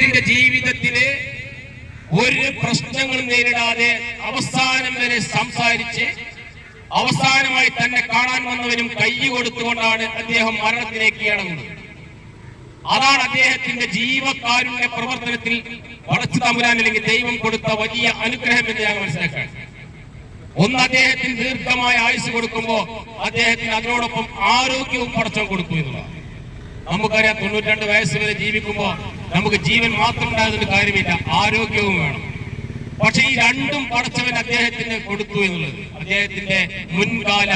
അദ്ദേഹത്തിന്റെ ജീവിതത്തിൽ ഒരു പ്രശ്നങ്ങളും നേരിടാതെ അവസാനം വരെ സംസാരിച്ച് അവസാനമായി തന്നെ കാണാൻ വന്നവനും കൈ കൊടുത്തുകൊണ്ടാണ് അദ്ദേഹം മരണത്തിലേക്ക് ഇറങ്ങുന്നത്. അതാണ് അദ്ദേഹത്തിന്റെ ജീവകാരുണ്യ പ്രവർത്തനത്തിൽ വളച്ചു തമ്പുരാൻ അല്ലെങ്കിൽ ദൈവം കൊടുത്ത വലിയ അനുഗ്രഹം എന്ന് ഞാൻ മനസ്സിലാക്കാൻ. ഒന്ന് അദ്ദേഹത്തിന് ദീർഘമായ ആയുസ് കൊടുക്കുമ്പോ അദ്ദേഹത്തിന് അതിനോടൊപ്പം ആരോഗ്യവും പടച്ചം കൊടുക്കും എന്നുള്ളതാണ്. നമുക്കറിയാം തൊണ്ണൂറ്റിരണ്ട് വയസ്സ് വരെ ജീവിക്കുമ്പോ നമുക്ക് ജീവൻ മാത്രം ഉണ്ടാകുന്ന കാര്യമില്ല ആരോഗ്യവും വേണം. പക്ഷെ ഈ രണ്ടും പടച്ചവൻ അദ്ദേഹത്തിന് കൊടുത്തു എന്നുള്ളത് അദ്ദേഹത്തിന്റെ മുൻകാല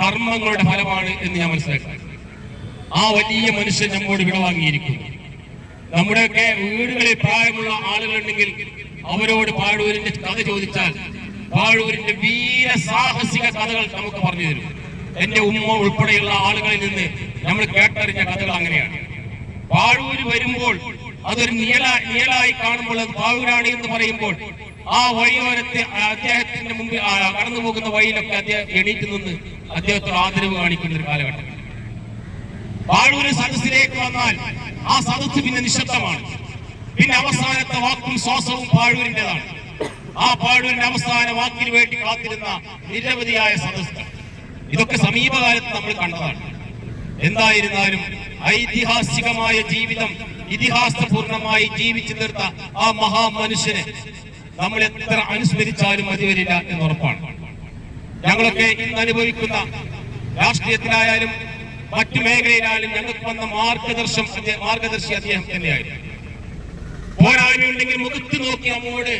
കർമ്മങ്ങളുടെ ഫലമാണ് എന്ന് ഞാൻ മനസ്സിലാക്കി. ആ വലിയ മനുഷ്യൻ നമ്മോട് വിടവാങ്ങിയിരിക്കുന്നു നമ്മുടെയൊക്കെ വീടുകളിൽ പ്രായമുള്ള ആളുകളുണ്ടെങ്കിൽ അവരോട് പാഴൂരിന്റെ കഥ ചോദിച്ചാൽ പാഴൂരിന്റെ വീര സാഹസിക കഥകൾ നമുക്ക് പറഞ്ഞു തരും. എന്റെ ഉമ്മ ഉൾപ്പെടെയുള്ള ആളുകളിൽ നിന്ന് നമ്മൾ കേട്ടറിഞ്ഞ കഥകൾ അങ്ങനെയാണ്. പാഴൂര് വരുമ്പോൾ അതൊരു നിഴല നിഴലായി കാണുമ്പോൾ അത് പാഴൂരാണ് എന്ന് പറയുമ്പോൾ ആ വഴിയോരത്തെ അദ്ദേഹത്തിന്റെ മുമ്പിൽ കടന്നു പോകുന്ന വഴിയിലൊക്കെ അദ്ദേഹം എണീറ്റ് നിന്ന് അദ്ദേഹത്തോട് ആദരവ് കാണിക്കുന്ന ഒരു കാലഘട്ടം. പാഴൂര് സദസ്സിലേക്ക് വന്നാൽ ആ സദസ്സ് പിന്നെ നിശബ്ദമാണ്. പിന്നെ അവസാനത്തെ വാക്കും ശ്വാസവും പാഴൂരിന്റെതാണ്. ആ പാഴൂരിന്റെ അവസാന വാക്കിന് വേണ്ടി കാത്തിരുന്ന നിരവധിയായ സദസ്സുകൾ. ഇതൊക്കെ സമീപകാലത്ത് നമ്മൾ കണ്ടതാണ്. എന്തായിരുന്നാലും ഐതിഹാസികമായ ജീവിതം ഇതിഹാസപൂർണമായി ജീവിച്ചു തീർത്ത ആ മഹാമനുഷ്യനെ നമ്മൾ എത്ര അനുസ്മരിച്ചാലും മതി വരില്ല എന്ന് ഉറപ്പാണ്. ഞങ്ങളൊക്കെ ഇന്ന് അനുഭവിക്കുന്ന രാഷ്ട്രീയത്തിലായാലും മറ്റു മേഖലയിലായാലും ഞങ്ങൾക്ക് വന്ന മാർഗദർശം മാർഗദർശി അദ്ദേഹം തന്നെയായിരുന്നു. പോരായ്മയുണ്ടെങ്കിൽ മുഖത്ത് നോക്കി നമ്മോട്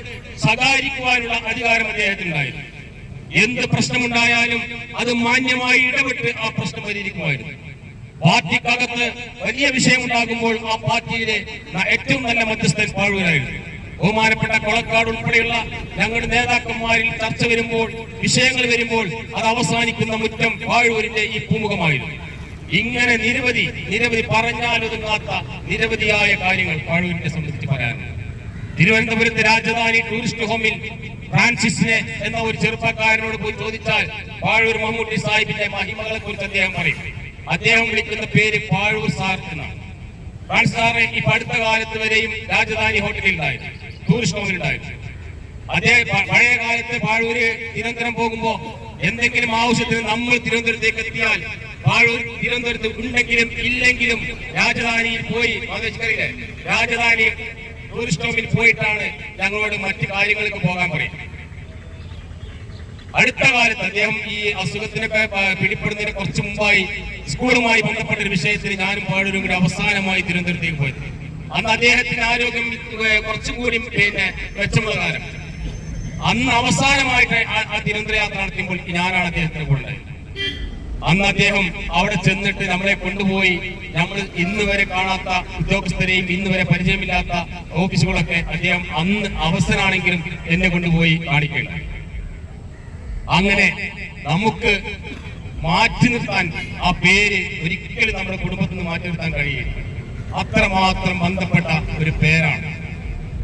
സഹകരിക്കുവാനുള്ള അധികാരം അദ്ദേഹത്തിനുണ്ടായിരുന്നു. എന്ത് പ്രശ്നമുണ്ടായാലും അത് മാന്യമായി ഇടപെട്ട് ആ പ്രശ്നം പരിഹരിക്കുമായിരുന്നു. പാർട്ടിക്കകത്ത് വലിയ വിഷയമുണ്ടാകുമ്പോൾ ആ പാർട്ടിയിലെ ഏറ്റവും നല്ല മധ്യസ്ഥൻ പാഴൂരായിരുന്നു ബഹുമാനപ്പെട്ട കൊളക്കാട് ഉൾപ്പെടെയുള്ള ഞങ്ങളുടെ നേതാക്കന്മാരിൽ ചർച്ച വരുമ്പോൾ വിഷയങ്ങൾ വരുമ്പോൾ അത് അവസാനിക്കുന്ന മുറ്റം പാഴൂരിന്റെ ഈ പൂമുഖമായിരുന്നു. ഇങ്ങനെ നിരവധി നിരവധി പറഞ്ഞാലൊതുങ്ങാത്ത നിരവധിയായ കാര്യങ്ങൾ പാഴൂരിനെ സംബന്ധിച്ച് പറയാനുണ്ട് തിരുവനന്തപുരത്ത് രാജധാനി ടൂറിസ്റ്റ് ഹോമിൽ ഫ്രാൻസിസിനെ എന്ന ഒരു ചെറുപ്പക്കാരനോട് പോയി ചോദിച്ചാൽ പാഴൂർ മമ്മൂട്ടി സാഹിബിന്റെ മഹിമകളെ കുറിച്ച് അദ്ദേഹം പറയും. അദ്ദേഹം വിളിക്കുന്ന പേര് പാഴൂർ സാർ എന്നാണ്. പാഴ് സാറ് ഇപ്പൊ അടുത്ത കാലത്ത് വരെയും രാജധാനി ഹോട്ടലിൽ ഉണ്ടായിരുന്നു ടൂറിസ്റ്റ് ഹോമിൽ ഉണ്ടായിരുന്നു അദ്ദേഹം പഴയ കാലത്ത് പാഴൂര് തിരുവനന്തപുരം പോകുമ്പോ എന്തെങ്കിലും ആവശ്യത്തിന് നമ്മൾ തിരുവനന്തപുരത്തേക്ക് എത്തിയാൽ പാഴൂർ തിരുവനന്തപുരത്ത് ഉണ്ടെങ്കിലും ഇല്ലെങ്കിലും രാജധാനിയിൽ പോയി. മാതേശ്വരിയിലെ രാജധാനി ടൂറിസ്റ്റ് ഹോമിൽ പോയിട്ടാണ് ഞങ്ങളോട് മറ്റു കാര്യങ്ങൾക്ക് പോകാൻ പറയും അടുത്ത കാലത്ത് അദ്ദേഹം ഈ അസുഖത്തിനൊക്കെ പിടിപ്പെടുന്നതിന് കുറച്ച് മുമ്പായി സ്കൂളുമായി ബന്ധപ്പെട്ട ഒരു വിഷയത്തിൽ ഞാനും പാടൂരും കൂടി അവസാനമായി തിരുവനന്തപുരത്തേക്ക് പോയത്. അന്ന് അദ്ദേഹത്തിന്റെ ആരോഗ്യം കുറച്ചും കൂടി പിന്നെ മെച്ചമുള്ള കാലം അന്ന് അവസാനമായിട്ട് ആ- ആ തിരുവനന്തപുരം യാത്ര നടത്തുമ്പോൾ ഞാനാണ് അദ്ദേഹത്തിന് കൂടെ അന്ന് അദ്ദേഹം അവിടെ ചെന്നിട്ട് നമ്മളെ കൊണ്ടുപോയി. നമ്മൾ ഇന്ന് വരെ കാണാത്ത ഉദ്യോഗസ്ഥരെയും ഇന്ന് വരെ പരിചയമില്ലാത്ത ഓഫീസുകളൊക്കെ അദ്ദേഹം അന്ന് അവസരമാണെങ്കിലും എന്നെ കൊണ്ടുപോയി കാണിക്കുകയുണ്ടായി. അങ്ങനെ നമുക്ക് മാറ്റി നിർത്താൻ ആ പേര് ഒരിക്കലും നമ്മുടെ കുടുംബത്തിൽ നിന്ന് മാറ്റി നിർത്താൻ കഴിയില്ല. അത്രമാത്രം ബന്ധപ്പെട്ട ഒരു പേരാണ്.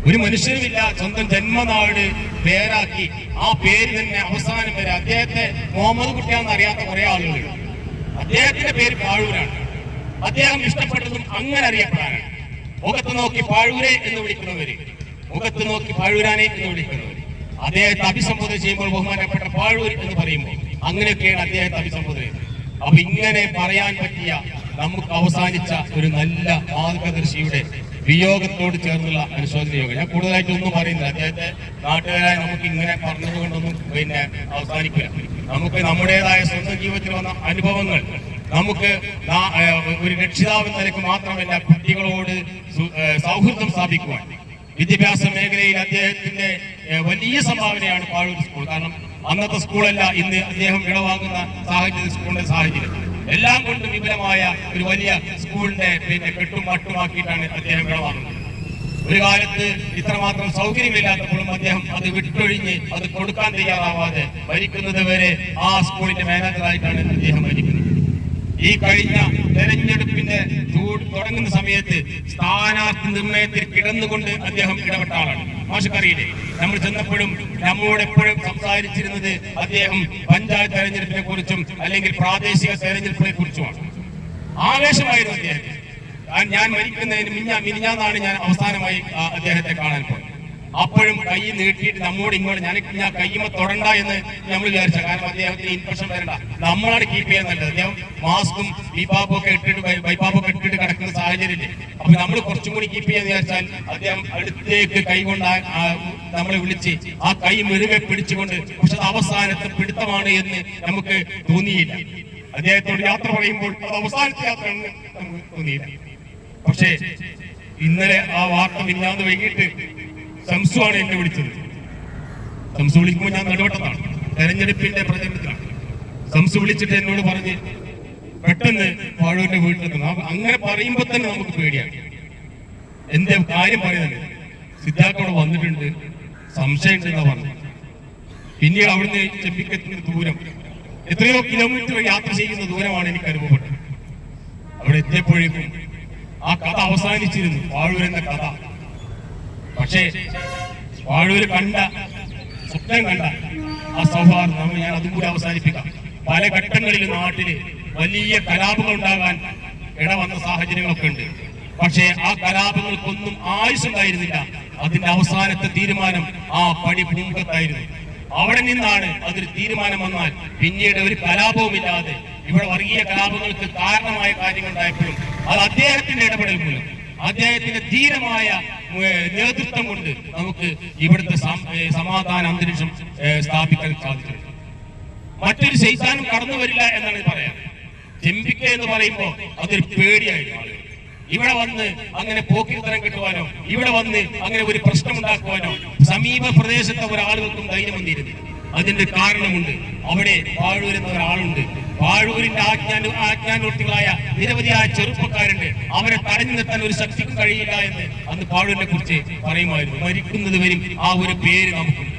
ഒരു മനുഷ്യനുമില്ല സ്വന്തം ജന്മനാട് പേരാക്കി ആ പേര് തന്നെ അവസാനം വരെ അദ്ദേഹത്തെ മുഹമ്മദ് കുട്ടിയാന്ന് അറിയാത്ത കുറെ ആളുകളുണ്ട് അദ്ദേഹത്തിന്റെ പേര് പാഴൂരാണ്. അദ്ദേഹം ഇഷ്ടപ്പെട്ടതും അങ്ങനെ അറിയപ്പെടാനാണ്. മുഖത്ത് നോക്കി പാഴൂരെ എന്ന് വിളിക്കുന്നവര്. മുഖത്ത് നോക്കി പാഴൂരാനെ എന്ന് വിളിക്കുന്നവര്. അദ്ദേഹത്തെ അഭിസംബോധന ചെയ്യുമ്പോൾ ബഹുമാനപ്പെട്ട പാഴൂരി എന്ന് പറയുമ്പോൾ അങ്ങനെയൊക്കെയാണ് അദ്ദേഹത്തെ അഭിസംബോധന ചെയ്യുന്നത്. അപ്പൊ ഇങ്ങനെ പറയാൻ പറ്റിയ നമുക്ക് അവസാനിച്ച ഒരു നല്ല മാർഗദർശിയുടെ വിയോഗത്തോട് ചേർന്നുള്ള അനുശോചന യോഗം ഞാൻ കൂടുതലായിട്ട് ഒന്നും പറയുന്നില്ല. അദ്ദേഹത്തെ നാട്ടുകാരായ നമുക്ക് ഇങ്ങനെ പറഞ്ഞതുകൊണ്ടൊന്നും പിന്നെ അവസാനിക്കില്ല. നമുക്ക് നമ്മുടേതായ സ്വന്തം ജീവിതത്തിൽ വന്ന അനുഭവങ്ങൾ നമുക്ക് ഒരു രക്ഷിതാവ് എന്ന നിലയ്ക്ക് മാത്രമല്ല കുട്ടികളോട് സൗഹൃദം സ്ഥാപിക്കുവാൻ വിദ്യാഭ്യാസ മേഖലയിൽ അദ്ദേഹത്തിന്റെ വലിയ സംഭാവനയാണ് പാഴൂർ സ്കൂൾ. കാരണം അന്നത്തെ സ്കൂളല്ല ഇന്ന് അദ്ദേഹം ഇടവാങ്ങുന്ന സാഹചര്യം സ്കൂളിന്റെ സാഹചര്യം. എല്ലാം കൊണ്ടും വിപുലമായ ഒരു വലിയ സ്കൂളിന്റെ പിന്നെ കെട്ടും മട്ടുമാക്കിയിട്ടാണ് അദ്ദേഹം ഇടവാങ്ങുന്നത് ഒരു കാലത്ത് ഇത്രമാത്രം സൗകര്യമില്ലാത്തപ്പോഴും അദ്ദേഹം അത് വിട്ടൊഴിഞ്ഞ് അത് കൊടുക്കാൻ തയ്യാറാവാതെ ഭരിക്കുന്നത് വരെ ആ സ്കൂളിന്റെ മാനേജറായിട്ടാണ് അദ്ദേഹം ഭരിക്കുന്നത് ഈ കഴിഞ്ഞ തെരഞ്ഞെടുപ്പിന്റെ ചൂട് തുടങ്ങുന്ന സമയത്ത് സ്ഥാനാർത്ഥി നിർണയത്തിൽ കിടന്നുകൊണ്ട് അദ്ദേഹം ഇടപെട്ട ആളാണ് മാഷക്കറിയില്ലേ? നമ്മൾ ചെന്നപ്പോഴും നമ്മോട് എപ്പോഴും സംസാരിച്ചിരുന്നത് അദ്ദേഹം പഞ്ചായത്ത് തെരഞ്ഞെടുപ്പിനെ കുറിച്ചും അല്ലെങ്കിൽ പ്രാദേശിക തെരഞ്ഞെടുപ്പിനെ കുറിച്ചുമാണ്. ആവേശമായിരുന്നു അദ്ദേഹത്തെ ഞാൻ- മരിക്കുന്നതിന് മിഞ്ഞാ മിനിഞ്ഞാന്നാണ് ഞാൻ അവസാനമായി അദ്ദേഹത്തെ കാണാൻ പോയത്. അപ്പോഴും കൈ നീട്ടിയിട്ട് നമ്മോട് ഇങ്ങോട്ട് ഞാൻ ഞാൻ കൈമ തൊടണ്ട എന്ന് നമ്മൾ വിചാരിച്ച കാരണം അദ്ദേഹത്തിന് ഇൻഫെക്ഷൻ വരണ്ട. നമ്മളാണ് കീപ്പ് ചെയ്യുന്നത് അദ്ദേഹം മാസ്കും ബിപാപ്പും ഒക്കെ ഇട്ടിട്ട് ബൈ- ഒക്കെ ഇട്ടിട്ട് കിടക്കുന്ന സാഹചര്യമില്ലേ? അപ്പൊ നമ്മൾ കുറച്ചും കൂടി കീപ്പ് ചെയ്യാന്ന് വിചാരിച്ചാൽ അദ്ദേഹം അടുത്തേക്ക് കൈ കൊണ്ട് ആ- ആ നമ്മളെ വിളിച്ച് ആ കൈ മെരുകെ പിടിച്ചുകൊണ്ട് പക്ഷെ അവസാനത്തെ പിടുത്തമാണ് എന്ന് നമുക്ക് തോന്നിയില്ല. അദ്ദേഹത്തോട് യാത്ര പറയുമ്പോൾ അത് അവസാനത്തെ യാത്രയാണ് നമുക്ക് തോന്നിയില്ല. പക്ഷേ ഇന്നലെ ആ വാർത്ത ഇല്ലാതെ വൈകിട്ട് സംസു ആണ് എന്നെ വിളിച്ചത്. സംസു വിളിക്കുമ്പോൾ ഞാൻ നടുവട്ടത്താണ് തെരഞ്ഞെടുപ്പിന്റെ പ്രചരണത്തിലാണ്. സംസു വിളിച്ചിട്ട് എന്നോട് പറഞ്ഞ് പെട്ടെന്ന് വാഴൂരിന്റെ അപ്പൊ അങ്ങനെ പറയുമ്പോ തന്നെ നമുക്ക് പേടിയാണ്. എന്റെ കാര്യം പറയുന്നത് സിദ്ധാർത്ഥോട് വന്നിട്ടുണ്ട് സംശയം ഉണ്ടെന്നാ പറഞ്ഞു പിന്നീട് അവിടുന്ന് ചെമ്പിക്കെത്തുന്ന ദൂരം എത്രയോ കിലോമീറ്റർ യാത്ര ചെയ്യുന്ന ദൂരമാണ് എനിക്ക് അനുഭവപ്പെട്ടത്. അവിടെ എത്തിയപ്പോഴേക്കും ആ കഥ അവസാനിച്ചിരുന്നു വാഴൂർ കഥ. പക്ഷേ വാഴൂര് കണ്ട സ്വപ്നം കണ്ട ആ സൗഹാർദ്ദം ഞാൻ അതും കൂടി അവസാനിപ്പിക്കാം. പല ഘട്ടങ്ങളിൽ നാട്ടിൽ വലിയ കലാപങ്ങൾ ഉണ്ടാകാൻ ഇടവന്ന സാഹചര്യങ്ങളൊക്കെ ഉണ്ട്. പക്ഷേ ആ കലാപങ്ങൾക്കൊന്നും ആയുസുണ്ടായിരുന്നില്ല. അതിന്റെ അവസാനത്തെ തീരുമാനം ആ പണി പൂമുഖത്തായിരുന്നു അവിടെ നിന്നാണ് അതൊരു തീരുമാനം വന്നാൽ പിന്നീട് ഒരു കലാപവുമില്ലാതെ ഇവിടെ വർഗീയ കലാപങ്ങൾക്ക് കാരണമായ കാര്യങ്ങൾ ഉണ്ടായപ്പോഴും അത് അദ്ദേഹത്തിന്റെ ഇടപെടൽ മൂലം. അദ്ദേഹത്തിന്റെ ധീരമായ നേതൃത്വം കൊണ്ട് നമുക്ക് ഇവിടുത്തെ സമാധാന അന്തരീക്ഷം സ്ഥാപിക്കാൻ സാധിച്ചിട്ടുണ്ട് മറ്റൊരു ശൈതാനും കടന്നു വരില്ല എന്നാണ് പറയാൻ ചെമ്പിക്ക എന്ന് പറയുമ്പോൾ അതൊരു പേടിയായിരുന്നു ആളുകൾ ഇവിടെ വന്ന് അങ്ങനെ പോക്കിരിത്തരം കിട്ടുവാനോ ഇവിടെ വന്ന് അങ്ങനെ ഒരു പ്രശ്നം ഉണ്ടാക്കുവാനോ സമീപ പ്രദേശത്തെ ഒരാളുകൾക്കും ധൈര്യം വന്നിരുന്നു അതിന്റെ കാരണമുണ്ട്. അവിടെ എന്ന ഒരാളുണ്ട്. പാഴൂരിന്റെ ആജ്ഞാ ആജ്ഞാനൂർത്തികളായ നിരവധിയായ ചെറുപ്പക്കാരുണ്ട്. അവരെ തടഞ്ഞു നിർത്താൻ ഒരു ശക്തിക്കും കഴിയില്ല എന്ന് അന്ന് പാഴൂരിനെ കുറിച്ച് പറയുമായിരുന്നു. മരിക്കുന്നത് വരും ആ ഒരു പേര് നമുക്കുണ്ട്.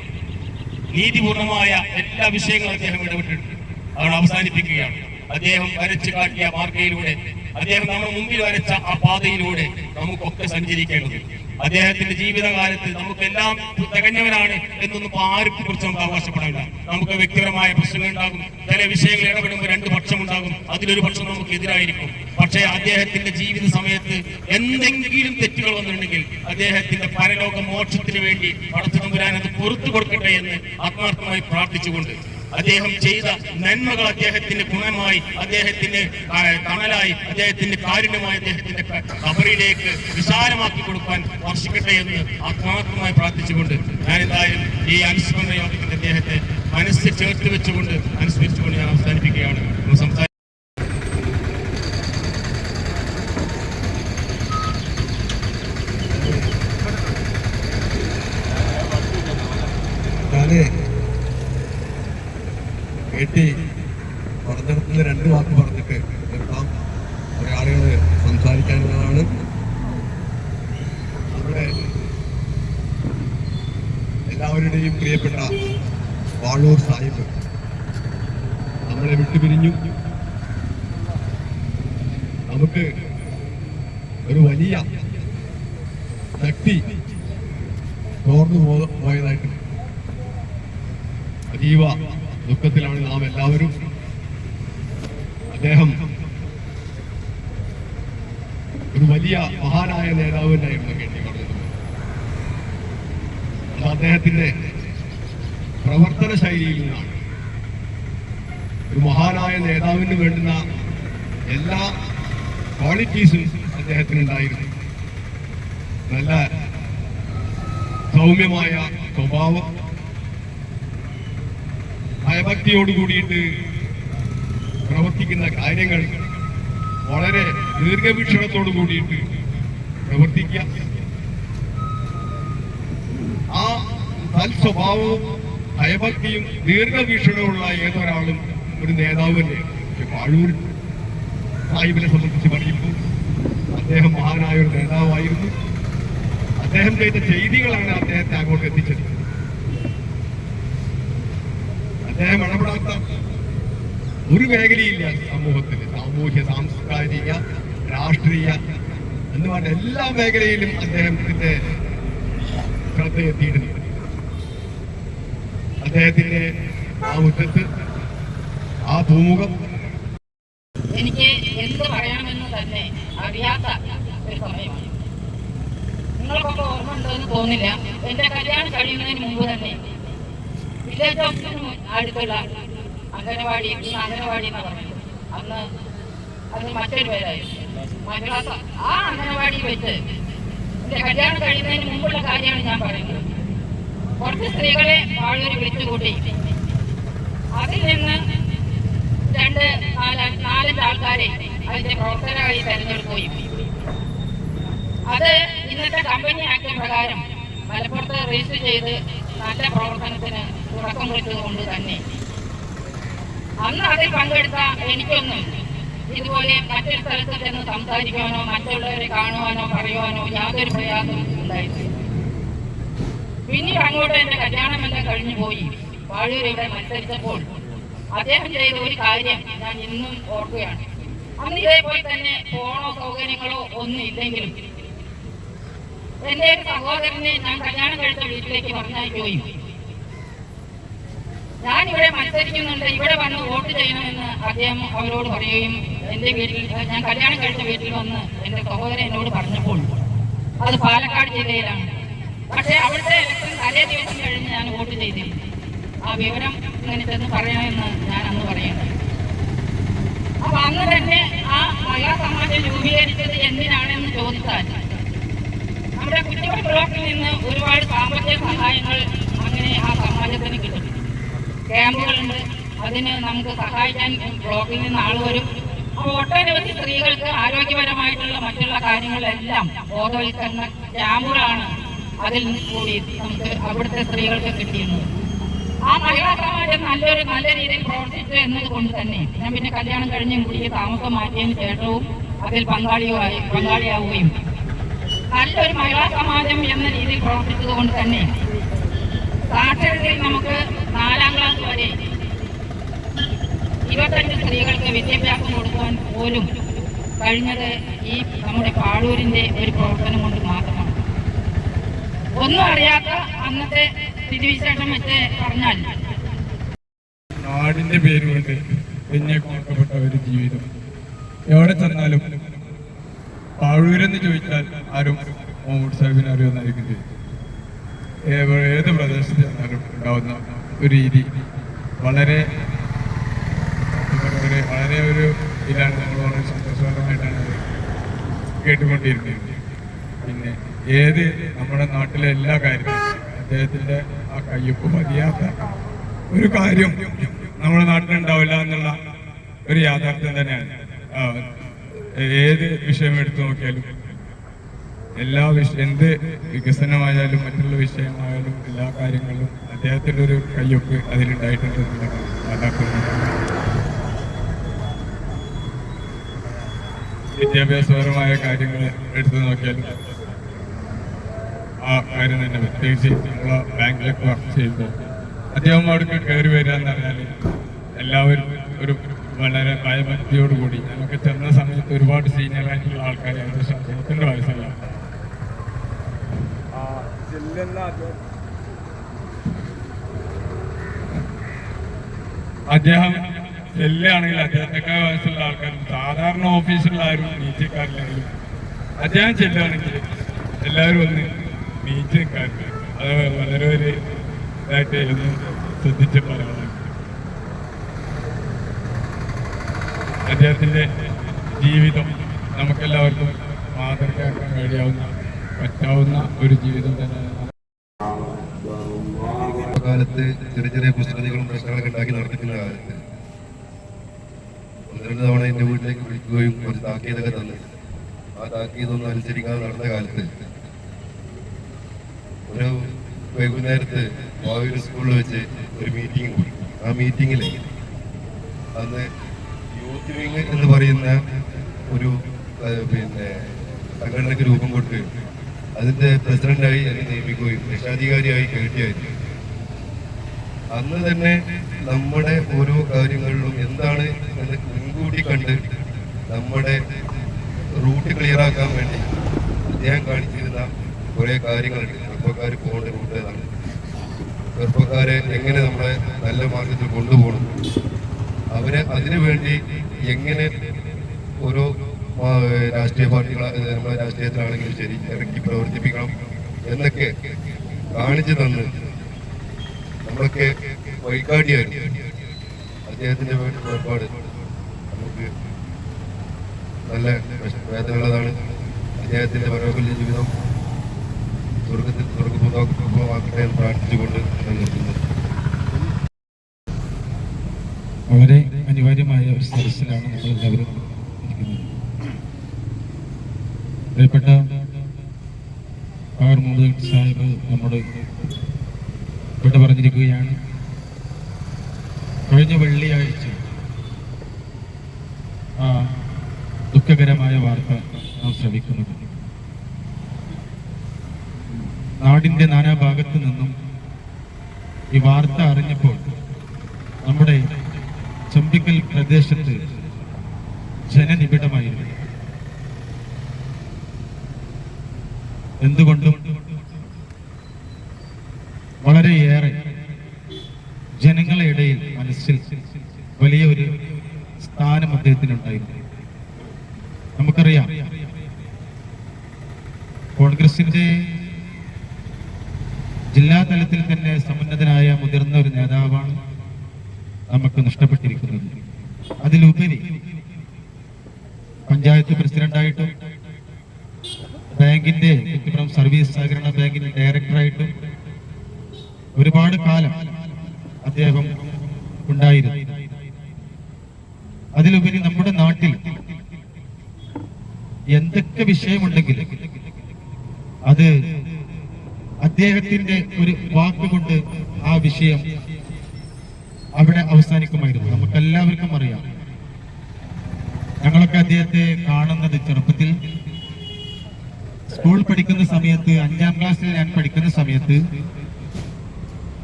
നീതിപൂർണമായ എല്ലാ വിഷയങ്ങളും അദ്ദേഹം ഇടപെട്ടിട്ടുണ്ട്. അവിടെ അവസാനിപ്പിക്കുകയാണ്. അദ്ദേഹം വരച്ചു കാട്ടിയ മാർഗയിലൂടെ അദ്ദേഹം നമ്മുടെ മുമ്പിൽ വരച്ച ആ പാതയിലൂടെ നമുക്കൊക്കെ സഞ്ചരിക്കേണ്ടതുണ്ട്. അദ്ദേഹത്തിന്റെ ജീവിതകാലത്ത് നമുക്കെല്ലാം തികഞ്ഞവനാണ് എന്നൊന്നും ആർക്കും കുറിച്ച് നമുക്ക് അവകാശപ്പെടാനില്ല. നമുക്ക് വ്യക്തിപരമായ പ്രശ്നങ്ങൾ ഉണ്ടാകും. ചില വിഷയങ്ങൾ ഇടപെടുമ്പോൾ രണ്ട് പക്ഷമുണ്ടാകും അതിലൊരു പക്ഷം നമുക്ക് എതിരായിരിക്കും. പക്ഷേ അദ്ദേഹത്തിന്റെ ജീവിത സമയത്ത് എന്തെങ്കിലും തെറ്റുകൾ വന്നിട്ടുണ്ടെങ്കിൽ അദ്ദേഹത്തിന്റെ പരലോക മോക്ഷത്തിന് വേണ്ടി പടത്തു തമ്പുരാൻ അത് പുറത്തു കൊടുക്കട്ടെ എന്ന് ആത്മാർത്ഥമായി പ്രാർത്ഥിച്ചുകൊണ്ട് അദ്ദേഹം ചെയ്ത നന്മകൾ അദ്ദേഹത്തിന്റെ ഗുണമായി അദ്ദേഹത്തിന്റെ ആ, തണലായി അദ്ദേഹത്തിന്റെ കാരുണ്യമായി അദ്ദേഹത്തിന്റെ കബറിലേക്ക് വിശാലമാക്കി കൊടുക്കാൻ വർഷിക്കട്ടെ എന്ന് ആത്മാർത്ഥമായി പ്രാർത്ഥിച്ചുകൊണ്ട് ഞാൻ എന്തായാലും ഈ അനുസ്മരണ യോഗത്തിന്റെ അദ്ദേഹത്തെ മനസ്സിൽ ചേർത്ത് വെച്ചുകൊണ്ട് അനുസ്മരിച്ചുകൊണ്ട് ഞാൻ അവസാനിപ്പിക്കുകയാണ്. സംസാരിക്കുന്നത് ഞാൻ കേട്ടി പറഞ്ഞിടത്തുനിന്ന് രണ്ട് വാക്ക് പറഞ്ഞിട്ട് നിർത്താം കുറെ ആളുകൾ സംസാരിക്കാനുള്ളതാണ് നമ്മുടെ എല്ലാവരുടെയും പ്രിയപ്പെട്ട വാഴൂർ സാഹിബ് നമ്മളെ വിട്ടുപിരിഞ്ഞു നമുക്ക് ഒരു വലിയ ശക്തി ചോർന്നു പോ- പോയതായിട്ട് അതീവ ദുഃഖത്തിലാണ് നാം എല്ലാവരും അദ്ദേഹം ഒരു വലിയ മഹാനായ നേതാവ് തന്നെയായിരുന്നു കേട്ടി പറഞ്ഞത് അദ്ദേഹത്തിന്റെ പ്രവർത്തന ശൈലിയിൽ നിന്നാണ് ഒരു മഹാനായ നേതാവിന് വേണ്ടുന്ന എല്ലാ ക്വാളിറ്റീസും അദ്ദേഹത്തിനുണ്ടായിരുന്നു. നല്ല സൗമ്യമായ സ്വഭാവം ഭയഭക്തിയോട് കൂടിയിട്ട് പ്രവർത്തിക്കുന്ന കാര്യങ്ങൾ വളരെ ദീർഘവീക്ഷണത്തോട് കൂടിയിട്ട് പ്രവർത്തിക്കുക ആ തൽസ്വഭാവവും ഭയഭക്തിയും ദീർഘവീക്ഷണമുള്ള ഏതൊരാളും ഒരു നേതാവ് തന്നെയാണ് പാഴൂർ സാഹിബിനെ സംബന്ധിച്ച് പറയുമ്പോൾ അദ്ദേഹം മഹാനായ ഒരു നേതാവായിരുന്നു. അദ്ദേഹം ചെയ്ത ചെയ്തികളാണ് അദ്ദേഹത്തെ അങ്ങോട്ട് എത്തിച്ചത്. അദ്ദേഹം ഇടപെടാത്ത ഒരു മേഖലയില്ല സമൂഹത്തിൽ. സാമൂഹ്യ സാംസ്കാരിക രാഷ്ട്രീയ എന്ന് പറഞ്ഞ എല്ലാ മേഖലയിലും അദ്ദേഹത്തിന്റെ ശ്രദ്ധ അദ്ദേഹത്തിന്റെ ആ മുറ്റത്ത് ആ ഭൂമുഖം. എനിക്ക് എന്ത് പറയണമെന്ന് തന്നെ അറിയാത്ത ഒരു സമയമാണ്. നിങ്ങൾക്കൊക്കെ ഓർമ്മ ഉണ്ടെന്ന് തോന്നില്ല. എന്റെ കല്യാണം കഴിയുന്നതിന് മുമ്പ് തന്നെ വില്ലേജ് ഓഫീസിന് അടുത്തുള്ള അംഗനവാടി അംഗനവാടി എന്ന് പറഞ്ഞു അന്ന് അത് മറ്റൊരു പേരായിരുന്നു. ആ അംഗനവാടി വെച്ച് എന്റെ കല്യാണം കഴിയുന്നതിന് മുമ്പുള്ള കാര്യമാണ് ഞാൻ പറയുന്നത്. കുറച്ച് സ്ത്രീകളെ ആളുകൾ വിളിച്ചുകൂട്ടി. അതിൽ നിന്ന് രണ്ട് നാല് നാലഞ്ച് ആൾക്കാരെ അതിന്റെ പ്രവർത്തനമായി തെരഞ്ഞെടുക്കുകയും അത് ഇന്നത്തെ കമ്പനി ആക്ട് പ്രകാരം മലപ്പുറത്ത് രജിസ്റ്റർ ചെയ്ത് നല്ല പ്രവർത്തനത്തിന് തുടക്കം കുറിച്ചതുകൊണ്ട് തന്നെ. അന്ന് അതിൽ പങ്കെടുത്ത എനിക്കൊന്നും ഇതുപോലെ മറ്റൊരു സ്ഥലത്ത് ചെന്ന് സംസാരിക്കുവാനോ മറ്റുള്ളവരെ കാണുവാനോ പറയുവാനോ യാതൊരു പ്രയാസവും ഉണ്ടായിട്ടില്ല പിന്നീട് അങ്ങോട്ട് എന്റെ കല്യാണം കല്യാണമെല്ലാം കഴിഞ്ഞു പോയി. വാഴൂർ മത്സരിച്ചപ്പോൾ അദ്ദേഹം ചെയ്ത ഒരു കാര്യം ഞാൻ ഇന്നും ഓർക്കുകയാണ്. അന്ന് ഇതേപോലെ തന്നെ ഫോണോ സൗകര്യങ്ങളോ ഒന്നും ഇല്ലെങ്കിലും എന്റെ ഒരു സഹോദരനെ ഞാൻ കല്യാണം കഴിച്ച വീട്ടിലേക്ക് പറഞ്ഞയക്കുകയും ഞാൻ ഇവിടെ മത്സരിക്കുന്നുണ്ട് ഇവിടെ വന്ന് വോട്ട് ചെയ്യണമെന്ന് അദ്ദേഹം അവരോട് പറയുകയും എന്റെ വീട്ടിൽ ഞാൻ കല്യാണം കഴിച്ച വീട്ടിൽ വന്ന് എന്റെ സഹോദരൻ എന്നോട് പറഞ്ഞപ്പോൾ അത് പാലക്കാട് ജില്ലയിലാണ്. പക്ഷേ അവിടുത്തെ ഇലക്ഷൻ തലേ ദിവസം കഴിഞ്ഞ് ഞാൻ വോട്ട് ചെയ്തില്ല ആ വിവരം ഇങ്ങനെ ചെന്ന് പറയാമെന്ന് ഞാൻ അന്ന് പറയുന്നത് അപ്പൊ അന്ന് തന്നെ ആ മഹിളാ സമാജം രൂപീകരിച്ചത് എന്തിനാണെന്ന് ചോദിച്ചാൽ നമ്മുടെ കുറ്റിയോട് ബ്ലോക്കിൽ നിന്ന് ഒരുപാട് സാമ്പത്തിക സഹായങ്ങൾ അങ്ങനെ ആ സമാജത്തിന് കിട്ടും. ക്യാമ്പുകളുണ്ട്. അതിന് നമുക്ക് സഹായിക്കാൻ ബ്ലോക്കിൽ നിന്ന് ആൾ വരും. അപ്പോൾ ഒട്ടനവധി സ്ത്രീകൾക്ക് ആരോഗ്യപരമായിട്ടുള്ള മറ്റുള്ള കാര്യങ്ങളെല്ലാം ബോധവൽക്കരണ ക്യാമ്പുകളാണ് അതിൽ നിന്ന് കൂടി നമുക്ക് അവിടുത്തെ സ്ത്രീകൾക്ക് കിട്ടിയിരുന്നു ആ മഹിളാ സമാജം നല്ലൊരു നല്ല രീതിയിൽ പ്രവർത്തിച്ചു എന്നത് കൊണ്ട് തന്നെ ഞാൻ പിന്നെ കല്യാണം കഴിഞ്ഞും കൂടി താമസം മാറ്റിയതിന് ശേഷവും അതിൽ പങ്കാളിയുമായി പങ്കാളിയാവുകയും നല്ലൊരു മഹിളാ സമാജം എന്ന രീതിയിൽ പ്രവർത്തിച്ചത് കൊണ്ട് തന്നെ സാക്ഷരതയിൽ നമുക്ക് നാലാം ക്ലാസ് വരെ ഇരുപത്തഞ്ച് സ്ത്രീകൾക്ക് വിദ്യാഭ്യാസം കൊടുക്കാൻ പോലും കഴിഞ്ഞത് ഈ നമ്മുടെ പാഴൂരിന്റെ ഒരു പ്രവർത്തനം കൊണ്ട് മാത്രമാണ് ഒന്നും അറിയാത്ത അന്നത്തെ സ്ഥിതിവിശേഷം വെച്ച് പറഞ്ഞാൽ. നാടിന്റെ പേരുകൊണ്ട് പിന്നേക്കപ്പെട്ട ഒരു ജീവിതം. എവിടെ ചെന്നാലും പാഴൂരെന്ന് ചോദിച്ചാൽ ആരും മുഹമ്മദ് സാഹിബിനെ അറിയുന്നതായിരിക്കും ഏത് പ്രദേശത്ത് ചെന്നാലും ഉണ്ടാവുന്ന ഒരു രീതി. വളരെ വളരെ ഒരു ഇതാണ്. നമ്മൾ വളരെ സന്തോഷകരമായിട്ടാണ് കേട്ടുകൊണ്ടിരിക്കുന്നത്. പിന്നെ ഏത് നമ്മുടെ നാട്ടിലെ എല്ലാ കാര്യങ്ങളും അദ്ദേഹത്തിന്റെ ആ കയ്യൊപ്പ് മതിയാത്ത ഒരു കാര്യം നമ്മുടെ നാട്ടിലുണ്ടാവില്ല എന്നുള്ള ഒരു യാഥാർത്ഥ്യം തന്നെയാണ്. ഏത് വിഷയം എടുത്തു നോക്കിയാലും എല്ലാ വിഷ എന്ത് വികസനമായാലും മറ്റുള്ള വിഷയമായാലും എല്ലാ കാര്യങ്ങളിലും അദ്ദേഹത്തിന്റെ ഒരു കയ്യൊപ്പ് അതിലുണ്ടായിട്ടുണ്ട് വിദ്യാഭ്യാസപരമായ കാര്യങ്ങൾ എടുത്തു നോക്കിയാലും ആ കാര്യം തന്നെ പ്രത്യേകിച്ച് നമ്മൾ ബാങ്കിലൊക്കെ വർക്ക് ചെയ്യുമ്പോൾ അദ്ദേഹം അവിടേക്ക് കയറി വരിക എന്ന് പറഞ്ഞാൽ എല്ലാവരും ഒരു വളരെ ഭയഭക്തിയോടുകൂടി നമുക്ക് ചെന്ന സമയത്ത് ഒരുപാട് സീനിയർ ആയിട്ടുള്ള ആൾക്കാർ ഏകദേശം അദ്ദേഹത്തിന്റെ വയസ്സല്ല അദ്ദേഹം. ചെല്ലുകയാണെങ്കിൽ അദ്ദേഹത്തെക്കാൾ വയസ്സുള്ള ആൾക്കാരും സാധാരണ ഓഫീസിലുള്ള ആരും നീച്ചക്കാരില്ലെങ്കിലും അദ്ദേഹം ചെല്ലുകയാണെങ്കിൽ എല്ലാവരും ഒന്ന് നീച്ച് നിൽക്കാറുണ്ട് അത് വളരെ ഒരു ഇതായിട്ട് ഒന്ന് ശ്രദ്ധിച്ച പറയാനാണ് അദ്ദേഹത്തിന്റെ ജീവിതം നമുക്കെല്ലാവർക്കും മാതൃകയാക്കാൻ കഴിയാവുന്ന പറ്റാവുന്ന ഒരു ജീവിതം തന്നെയാണ്. കാലത്ത് ചെറിയ ചെറിയ കുസൃതികളും പ്രശ്നങ്ങളൊക്കെ ഉണ്ടാക്കി നടത്തിക്കുന്ന കാലത്ത് തവണ വീട്ടിലേക്ക് വിളിക്കുകയും ഒരു താക്കീതൊക്കെ തന്നു. ആ താക്കീതൊന്നും അനുസരിക്കാതെ നടന്ന കാലത്ത് ഒരു വൈകുന്നേരത്ത് വായൂർ സ്കൂളിൽ വെച്ച് ഒരു മീറ്റിംഗ് കൂടി. ആ മീറ്റിങ്ങിൽ അന്ന് യൂത്ത് വിങ് എന്ന് പറയുന്ന ഒരു പിന്നെ സംഘടനയ്ക്ക് രൂപം കൊടുക്കുകയും അതിന്റെ പ്രസിഡന്റായി എന്നെ നിയമിക്കുകയും രക്ഷാധികാരിയായി കയറ്റിയായിരുന്നു. അന്ന് തന്നെ നമ്മുടെ ഓരോ കാര്യങ്ങളിലും എന്താണ് എന്ന് മുൻകൂട്ടി കണ്ട് നമ്മുടെ റൂട്ട് ക്ലിയർ ആക്കാൻ വേണ്ടി അദ്ദേഹം കാണിച്ചിരുന്ന കുറെ കാര്യങ്ങളുണ്ട്. ചെറുപ്പക്കാർ പോകേണ്ട റൂട്ട് ചെറുപ്പക്കാരെ എങ്ങനെ നമ്മളെ നല്ല മാർഗത്തിൽ കൊണ്ടുപോകണം? അവരെ അതിനു വേണ്ടി എങ്ങനെ ഓരോ രാഷ്ട്രീയ പാർട്ടികളെ നമ്മുടെ രാഷ്ട്രീയത്തിലാണെങ്കിലും ശരി ഇറക്കി പ്രവർത്തിപ്പിക്കണം എന്നൊക്കെ കാണിച്ചു തന്ന് നമ്മളൊക്കെ വഴികാട്ടിയായിരുന്നു. അദ്ദേഹത്തിന്റെ വേ- വേർപാട് നമുക്ക് നല്ല വേദനയുള്ളതാണ്. അദ്ദേഹത്തിന്റെ പരമകുല്യ ജീവിതം സ്വർഗത്തിൽ സ്വർഗഭൂതമാക്കട്ടെ എന്ന് പ്രാർത്ഥിച്ചുകൊണ്ട് വളരെ അനിവാര്യമായ ഒരു സദസ്സിലാണ് നമ്മൾ എല്ലാവരും ഇരിക്കുന്നത്. പ്രിയപ്പെട്ട സാഹിബ് നമ്മോട് ഇവിടെ പറഞ്ഞിരിക്കുകയാണ്. കഴിഞ്ഞ വെള്ളിയാഴ്ച ആ ദുഃഖകരമായ വാർത്ത നാം ശ്രമിക്കുന്നത് നാടിന്റെ നാനാഭാഗത്തു നിന്നും ഈ വാർത്ത അറിഞ്ഞപ്പോൾ നമ്മുടെ ചമ്പിക്കൽ പ്രദേശത്ത് ജനനിബിഡമായിരുന്നു. എന്തുകൊണ്ടും വളരെയേറെ ജനങ്ങളുടെ ഇടയിൽ മനസ്സിൽ വലിയ ഒരു സ്ഥാനം അദ്ദേഹത്തിനുണ്ടായിരുന്നു. നമുക്കറിയാം കോൺഗ്രസിന്റെ ജില്ലാ തലത്തിൽ തന്നെ സമുന്നതനായ മുതിർന്ന ഒരു നേതാവാണ് നമുക്ക് നഷ്ടപ്പെട്ടിരിക്കുന്നത്. അതിലുപരി പഞ്ചായത്ത് പ്രസിഡന്റായിട്ടും ബാങ്കിന്റെ കുറ്റിപ്പുറം സർവീസ് സഹകരണ ബാങ്കിന്റെ ഡയറക്ടറായിട്ടും ഒരുപാട് കാലം അദ്ദേഹം ഉണ്ടായിരുന്നു. അതിലുപരി നമ്മുടെ നാട്ടിൽ എന്തൊക്കെ വിഷയമുണ്ടെങ്കിലും അത് അദ്ദേഹത്തിന്റെ ഒരു വാക്കുകൊണ്ട് ആ വിഷയം അവിടെ അവസാനിക്കുമായിരുന്നു. നമുക്ക് എല്ലാവർക്കും അറിയാം. ഞങ്ങളൊക്കെ അദ്ദേഹത്തെ കാണുന്നത് ചെറുപ്പത്തിൽ. സ്കൂൾ പഠിക്കുന്ന സമയത്ത് അഞ്ചാം ക്ലാസ്സിൽ ഞാൻ പഠിക്കുന്ന സമയത്ത്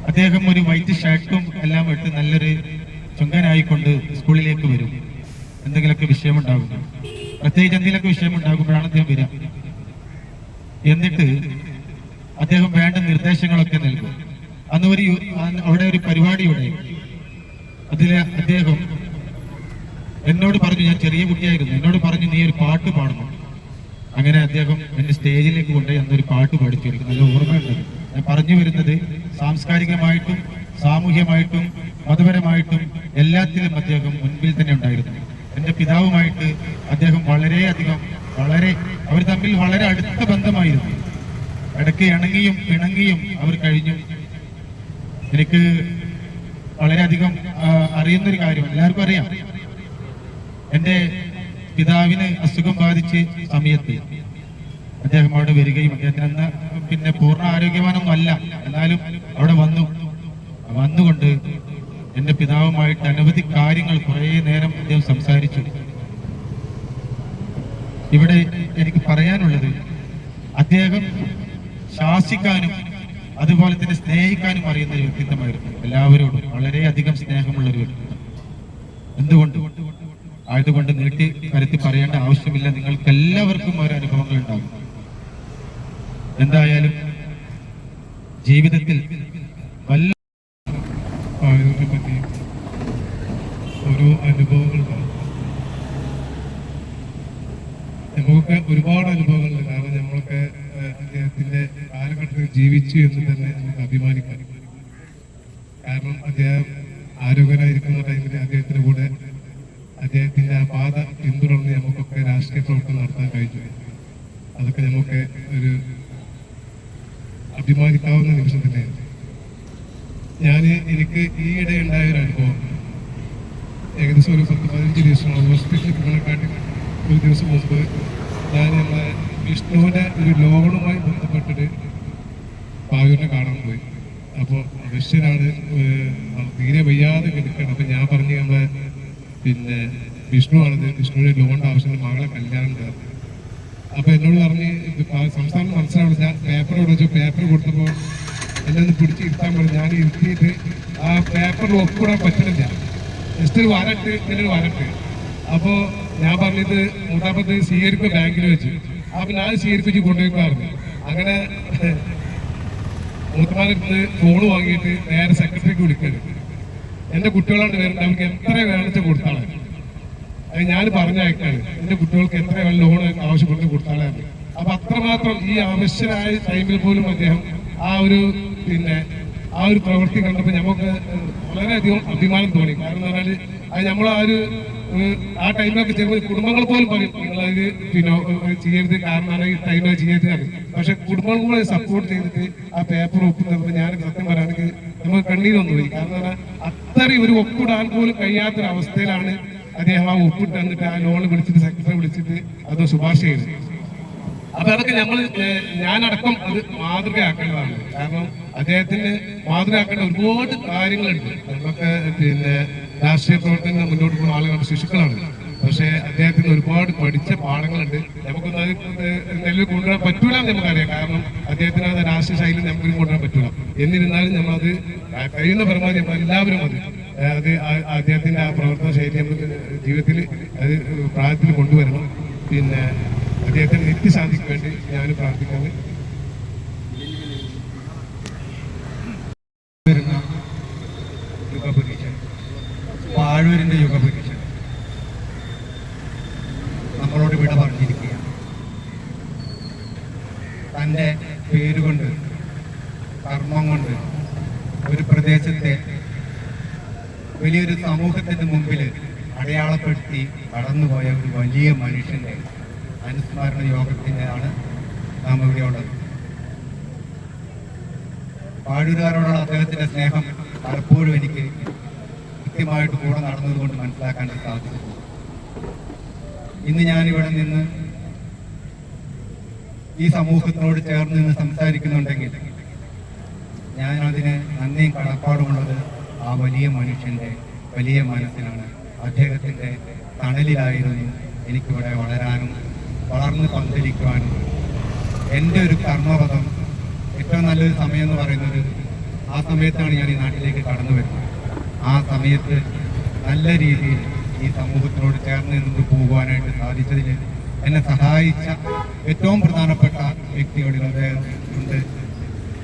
അദ്ദേഹം ഒരു വൈറ്റ് ഷർട്ടും എല്ലാം ഇട്ട് നല്ലൊരു ചുങ്കനായിക്കൊണ്ട് സ്കൂളിലേക്ക് വരും. എന്തെങ്കിലുമൊക്കെ വിഷയമുണ്ടാകും. പ്രത്യേകിച്ച് എന്തെങ്കിലുമൊക്കെ വിഷയമുണ്ടാകുമ്പോഴാണ് അദ്ദേഹം വരിക. എന്നിട്ട് അദ്ദേഹം വേണ്ട നിർദ്ദേശങ്ങളൊക്കെ നൽകും. അന്ന് ഒരു അവിടെ ഒരു പരിപാടിയുടെ അതിൽ അദ്ദേഹം എന്നോട് പറഞ്ഞു ഞാൻ ചെറിയ കുട്ടിയായിരുന്നു. എന്നോട് പറഞ്ഞു നീ ഒരു പാട്ട് പാടണം. അങ്ങനെ അദ്ദേഹം എന്നെ സ്റ്റേജിലേക്ക് കൊണ്ടുപോയി അന്നൊരു പാട്ട് പാടിച്ചു. എനിക്ക് നല്ല ഓർമ്മയുണ്ട്. ഞാൻ പറഞ്ഞു വരുന്നത് സാംസ്കാരികമായിട്ടും സാമൂഹ്യമായിട്ടും മതപരമായിട്ടും എല്ലാത്തിലും അദ്ദേഹം മുൻപിൽ തന്നെ ഉണ്ടായിരുന്നു. എന്റെ പിതാവുമായിട്ട് അദ്ദേഹം വളരെയധികം വളരെ അവർ തമ്മിൽ വളരെ അടുത്ത ബന്ധമായിരുന്നു. ഇടയ്ക്ക് ഇണങ്ങിയും പിണങ്ങിയും അവർ കഴിഞ്ഞു. എനിക്ക് വളരെയധികം അറിയുന്നൊരു കാര്യം. എല്ലാവർക്കും അറിയാം. എന്റെ പിതാവിന് അസുഖം ബാധിച്ച് സമയത്ത് അദ്ദേഹം അവിടെ വരികയും അദ്ദേഹത്തിന് അന്ന് പിന്നെ പൂർണ ആരോഗ്യവാനൊന്നും അല്ല. എന്നാലും അവിടെ വന്നു. വന്നുകൊണ്ട് എന്റെ പിതാവുമായിട്ട് അനവധി കാര്യങ്ങൾ കുറേ നേരം അദ്ദേഹം സംസാരിച്ചു. ഇവിടെ എനിക്ക് പറയാനുള്ളത് അദ്ദേഹം ശാസിക്കാനും അതുപോലെ തന്നെ സ്നേഹിക്കാനും അറിയുന്ന ഒരു വ്യക്തിത്വമായിരുന്നു. എല്ലാവരോടും വളരെയധികം സ്നേഹമുള്ള ഒരു വ്യക്തിത്വം. എന്തുകൊണ്ട്? ആയതുകൊണ്ട് നീട്ടി കരുത്തി പറയേണ്ട ആവശ്യമില്ല. നിങ്ങൾക്ക് എല്ലാവർക്കും ഓരോ അനുഭവങ്ങൾ ഉണ്ടാകും. എന്തായാലും ജീവിതത്തിൽ വല്ല ഓരോ അനുഭവങ്ങൾ നമുക്ക് ഒരുപാട് അനുഭവങ്ങളുണ്ട്. കാരണം ഏഹ്, അദ്ദേഹത്തിന്റെ കാലഘട്ടത്തിൽ ജീവിച്ചു എന്ന് തന്നെ നമുക്ക് അഭിമാനിക്കാം. കാരണം അദ്ദേഹം ആരോഗ്യനായിരിക്കുന്ന ടൈമിൽ അദ്ദേഹത്തിന്റെ കൂടെ അദ്ദേഹത്തിന്റെ ആ പാത പിന്തുടർന്ന് നമുക്കൊക്കെ രാഷ്ട്രീയ പ്രവർത്തനം നടത്താൻ കഴിഞ്ഞു. അതൊക്കെ നമുക്ക് ഒരു അഭിമാനിക്കാവുന്ന നിമിഷം തന്നെയാണ്. ഞാൻ എനിക്ക് ഈയിടെ ഉണ്ടായ ഒരു അനുഭവം. ഏകദേശം ഒരു പത്ത് പതിനഞ്ച് ദിവസം ഹോസ്പിറ്റലിൽ പോകുന്നതിനെക്കാട്ടി ഒരു ദിവസം മുമ്പ് ഞാൻ നമ്മളെ വിഷ്ണുവിന്റെ ഒരു ലോണുമായി ബന്ധപ്പെട്ടിട്ട് പായൂരിനെ കാണാൻ പോയി. അപ്പോൾ വിഷ്ണുനാണ് തീരെ വയ്യാതെ കിടക്കണം അപ്പം ഞാൻ പറഞ്ഞു നമ്മളെ പിന്നെ വിഷ്ണുവാണത് വിഷ്ണുവിന്റെ ലോണിന്റെ ആവശ്യത്തിന് മകളെ കല്യാണം ഉണ്ടായിരുന്നു അപ്പൊ എന്നോട് പറഞ്ഞ് സംസ്ഥാനം മനസ്സിലാവില്ല ഞാൻ പേപ്പർ വെച്ചു പേപ്പർ കൊടുത്തപ്പോൾ എന്നെ ഒന്ന് പിടിച്ച് ഇരുത്താൻ പറഞ്ഞു. ഞാൻ ഇരുത്തിയിട്ട് ആ പേപ്പറിൽ ഒപ്പിടാൻ പറ്റണില്ല ജസ്റ്റ് വരട്ട് ഇങ്ങനെ ഒരു വരട്ട് അപ്പോൾ ഞാൻ പറഞ്ഞത് മൂന്നാമത്തെ സ്വീകരിക്കുക ബാങ്കിൽ വെച്ച്. അപ്പൊ ഞാൻ സ്വീകരിപ്പിച്ച് കൊണ്ടുപോയിക്കാറുണ്ട് അങ്ങനെ മൂത്തമാനടുത്ത് ഫോൺ വാങ്ങിയിട്ട് നേരെ സെക്രട്ടറിക്ക് വിളിക്കരുത് എന്റെ കുട്ടികളാണ് വരുന്നത് അവർക്ക് എത്ര വേണച്ച കൊടുത്താളെ. അത് ഞാൻ പറഞ്ഞയക്കാണ് എന്റെ കുട്ടികൾക്ക് എത്ര ലോൺ ആവശ്യപ്പെട്ട് കൊടുത്താളെ അപ്പൊ അത്രമാത്രം ഈ ആവശ്യമായ ടൈമിൽ പോലും അദ്ദേഹം ആ ഒരു പിന്നെ ആ ഒരു പ്രവൃത്തി കണ്ടപ്പോൾ നമുക്ക് വളരെയധികം അഭിമാനം തോന്നി. കാരണം എന്ന് പറഞ്ഞാൽ അത് നമ്മൾ ആ ഒരു ആ ടൈമിലൊക്കെ ചിലപ്പോൾ കുടുംബങ്ങൾ പോലും പറയും നിങ്ങളത് പിന്നെ ചെയ്യരുത് കാരണമാണ് ഈ ടൈമിൽ ചെയ്യരുത്. പക്ഷെ കുടുംബങ്ങൾ കൂടെ സപ്പോർട്ട് ചെയ്തിട്ട് ആ പേപ്പർ ഒപ്പിട്ടപ്പോൾ ഞാൻ സത്യം പറയുകയാണെങ്കിൽ നമുക്ക് കണ്ണീരൊന്നും പോയി കാരണം അത്രയും ഒരു ഒപ്പിടാൻ പോലും കഴിയാത്തൊരവസ്ഥയിലാണ് അദ്ദേഹം ആ ഒപ്പിട്ട് തന്നിട്ട് ആ ലോൺ വിളിച്ചിട്ട് സെക്രട്ടറി വിളിച്ചിട്ട് അത് ശുപാർശ ചെയ്തു അപ്പൊ അതൊക്കെ നമ്മൾ ഞാനടക്കം അത് മാതൃകയാക്കേണ്ടതാണ്. കാരണം അദ്ദേഹത്തിന് മാതൃകയാക്കേണ്ട ഒരുപാട് കാര്യങ്ങളുണ്ട്. നമുക്ക് പിന്നെ രാഷ്ട്രീയ പ്രവർത്തനം മുന്നോട്ട് പോകുന്ന ആളുകളാണ് ശിശുക്കളാണ്. പക്ഷേ അദ്ദേഹത്തിന് ഒരുപാട് പഠിച്ച പാഠങ്ങളുണ്ട്. നമുക്കൊന്നും അത് നെല്ലിൽ കൊണ്ടുവരാൻ പറ്റൂല എന്ന് നമുക്കറിയാം. കാരണം അദ്ദേഹത്തിന് അത് രാഷ്ട്രീയ ശൈലി നമുക്ക് കൊണ്ടുവരാൻ പറ്റൂല. എന്നിരുന്നാലും നമ്മളത് കഴിയുന്ന പരമാവധി നമ്മൾ എല്ലാവരും അത് അത് അദ്ദേഹത്തിന്റെ ആ പ്രവർത്തന ശൈലി നമുക്ക് ജീവിതത്തിൽ അത് പ്രായത്തിൽ കൊണ്ടുവരണം. പിന്നെ അദ്ദേഹത്തിന് നിത്യശാന്തിക്ക് വേണ്ടി ഞാൻ പ്രാർത്ഥിക്കുന്നത് വാഴൂരിന്റെ യുഗപുരുഷൻ നമ്മളോട് വിട പറഞ്ഞിരിക്കുകയാണ്. തന്റെ പേരുകൊണ്ട് കർമ്മം കൊണ്ട് ഒരു പ്രദേശത്തെ വലിയൊരു സമൂഹത്തിന്റെ മുമ്പിൽ അടയാളപ്പെടുത്തി കടന്നുപോയ ഒരു വലിയ മനുഷ്യന്റെ അനുസ്മരണ യോഗത്തിനാണ് നാം ഇവിടെ ഉള്ളത്. പാഴൂരുകാരോടുള്ള അദ്ദേഹത്തിന്റെ സ്നേഹം പലപ്പോഴും എനിക്ക് കൃത്യമായിട്ട് കൂടെ നടന്നതുകൊണ്ട് മനസ്സിലാക്കാൻ സാധിച്ചു ഇന്ന് ഞാനിവിടെ നിന്ന് ഈ സമൂഹത്തിനോട് ചേർന്ന് നിന്ന് സംസാരിക്കുന്നുണ്ടെങ്കിൽ ഞാൻ അതിന് നന്ദിയും കടപ്പാടുമുള്ളത് ആ വലിയ മനുഷ്യന്റെ വലിയ മനസ്സിനാണ് അദ്ദേഹത്തിന്റെ തണലിലായിരുന്നു എനിക്കിവിടെ വളരാനും വളർന്ന് പന്തലിക്കുവാനും. എന്റെ ഒരു കർമ്മപദം ഏറ്റവും നല്ലൊരു സമയം എന്ന് പറയുന്നത് ആ സമയത്താണ് ഞാൻ ഈ നാട്ടിലേക്ക് കടന്നു വരുന്നത്. ആ സമയത്ത് നല്ല രീതിയിൽ ഈ സമൂഹത്തിനോട് ചേർന്ന് നിന്ന് പോകുവാനായിട്ട് സാധിച്ചതിൽ എന്നെ സഹായിച്ച ഏറ്റവും പ്രധാനപ്പെട്ട വ്യക്തികളിൽ അദ്ദേഹം ഉണ്ട്.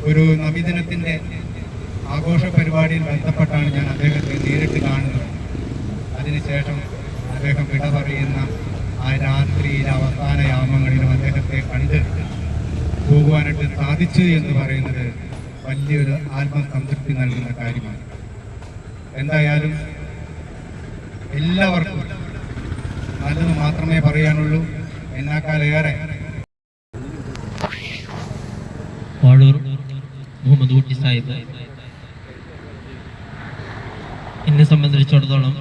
ഒരു നബിദിനത്തിന്റെ ആഘോഷ പരിപാടിയിൽ ബന്ധപ്പെട്ടാണ് ഞാൻ അദ്ദേഹത്തെ നേരിട്ട് കാണുന്നത്. അതിനുശേഷം അദ്ദേഹം വിട പറയുന്ന ആ രാത്രിയിലെ അവസാന യാമങ്ങളിലും അദ്ദേഹത്തെ കണ്ട് പോകുവാനായിട്ട് സാധിച്ചു എന്ന് പറയുന്നത് വലിയൊരു ആത്മസംതൃപ്തി നൽകുന്ന കാര്യമാണ്. എന്തായാലും എല്ലാവർക്കും നല്ലത് മാത്രമേ പറയാനുള്ളൂ. എന്നാക്കാലേറെ മുഹമ്മദ് കുട്ടി സാഹിബ്. എന്നെ സംബന്ധിച്ചിടത്തോളം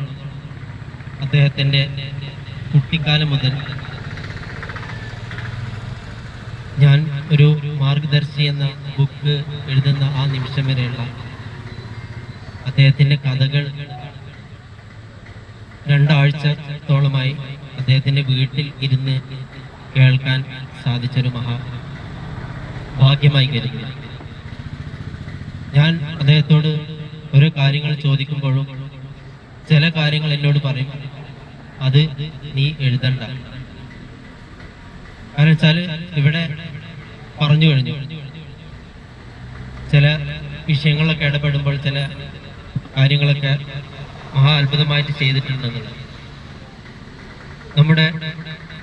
അദ്ദേഹത്തിന്റെ കുട്ടിക്കാലം മുതൽ ഞാൻ ഒരു മാർഗദർശി എന്ന ബുക്ക് എഴുതുന്ന ആ നിമിഷം വരെയുള്ള അദ്ദേഹത്തിന്റെ കഥകൾ രണ്ടാഴ്ചത്തോളമായി അദ്ദേഹത്തിന്റെ വീട്ടിൽ ഇരുന്ന് കേൾക്കാൻ സാധിച്ചൊരു മഹാ ഭാഗ്യമായി കരുതുന്നു. ഞാൻ അദ്ദേഹത്തോട് ഓരോ കാര്യങ്ങൾ ചോദിക്കുമ്പോഴും ചില കാര്യങ്ങൾ എന്നോട് പറയും അത് നീ എഴുതണ്ട. കാരണം വെച്ചാൽ ഇവിടെ പറഞ്ഞു കഴിഞ്ഞു. ചില വിഷയങ്ങളിലൊക്കെ ഇടപെടുമ്പോൾ ചില കാര്യങ്ങളൊക്കെ മഹാ അത്ഭുതമായിട്ട് ചെയ്തിട്ടുണ്ടെന്നുള്ളത്. നമ്മുടെ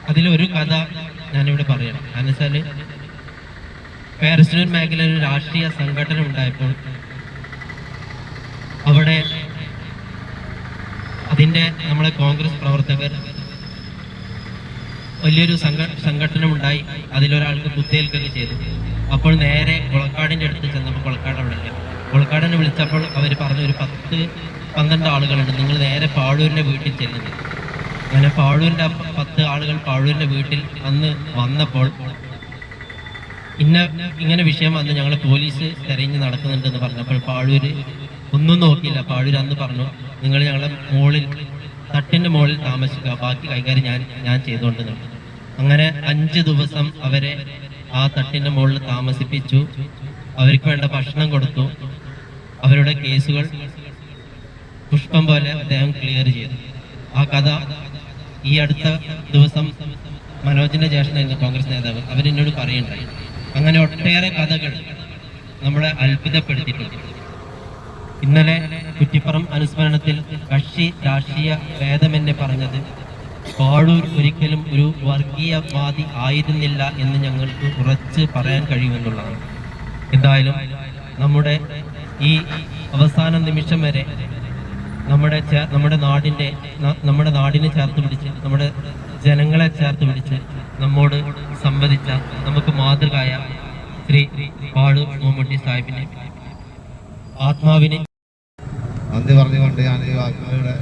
അതിലൊരു കഥ ഞാനിവിടെ പറയാം കാരണം വെച്ചാൽ പാരസ്യൂൺ മേഖലയിൽ ഒരു രാഷ്ട്രീയ സംഘടന ഉണ്ടായപ്പോൾ അവിടെ അതിന്റെ നമ്മളെ കോൺഗ്രസ് പ്രവർത്തകർ വലിയൊരു സംഘ സംഘടന ഉണ്ടായി അതിലൊരാൾക്ക് കുത്തേൽക്കുകയൊക്കെ ചെയ്തു. അപ്പോൾ നേരെ കൊളക്കാടിന്റെ അടുത്ത് ചെന്നപ്പോൾ കൊളക്കാട് അവിടെ ഇല്ല. കൊളക്കാടിനെ വിളിച്ചപ്പോൾ അവർ പറഞ്ഞ ഒരു പത്ത് പന്ത്രണ്ട് ആളുകളുണ്ട്. നിങ്ങൾ നേരെ പാഴൂരിന്റെ വീട്ടിൽ ചെല്ലുന്നത് അങ്ങനെ പാഴൂരിന്റെ പത്ത് ആളുകൾ പാഴൂരിന്റെ വീട്ടിൽ അന്ന് വന്നപ്പോൾ ഇന്ന ഇങ്ങനെ വിഷയം വന്ന് ഞങ്ങൾ പോലീസ് തെരഞ്ഞു നടക്കുന്നുണ്ടെന്ന് പറഞ്ഞപ്പോൾ പാഴൂര് ഒന്നും നോക്കിയില്ല. പാഴൂർ അന്ന് പറഞ്ഞു നിങ്ങൾ ഞങ്ങളെ മുകളിൽ തട്ടിന്റെ മുകളിൽ താമസിക്കുക. ബാക്കി കൈകാര്യം ഞാൻ ഞാൻ ചെയ്തുകൊണ്ട് അങ്ങനെ അഞ്ച് ദിവസം അവരെ ആ തട്ടിന്റെ മുകളിൽ താമസിപ്പിച്ചു. അവർക്ക് വേണ്ട ഭക്ഷണം കൊടുത്തു. അവരുടെ കേസുകൾ പുഷ്പം പോലെ അദ്ദേഹം ക്ലിയർ ചെയ്തു. ആ കഥ ഈ അടുത്ത ദിവസം മനോജിന്റെ ജ്യേഷ്ഠനായിരുന്നു കോൺഗ്രസ് നേതാവ്. അവരെന്നോട് പറയുണ്ടായി. അങ്ങനെ ഒട്ടേറെ കഥകൾ നമ്മളെ അത്ഭുതപ്പെടുത്തിയിട്ടുണ്ട്. ഇന്നലെ കുറ്റിപ്പുറം അനുസ്മരണത്തിൽ കക്ഷി രാഷ്ട്രീയ ഭേദമെന്നെ പറഞ്ഞത് പാഴൂർ ഒരിക്കലും ഒരു വർഗീയവാദി ആയിരുന്നില്ല എന്ന് ഞങ്ങൾക്ക് ഉറച്ച് പറയാൻ കഴിയുമെന്നുള്ളതാണ്. എന്തായാലും നമ്മുടെ ഈ അവസാന നിമിഷം വരെ നമ്മുടെ നമ്മുടെ നാടിന്റെ നമ്മുടെ നാടിനെ ചേർത്ത് പിടിച്ച് നമ്മുടെ ജനങ്ങളെ ചേർത്ത് പിടിച്ച് നമ്മോട് സംവദിച്ച നമുക്ക് മാതൃകയായ ശ്രീ പാളു മമ്മൂട്ടി സാഹിബിനെ ആത്മാവിനെ നന്ദി പറഞ്ഞുകൊണ്ട് ഞാൻ ഈ വാക്കുകളുടെ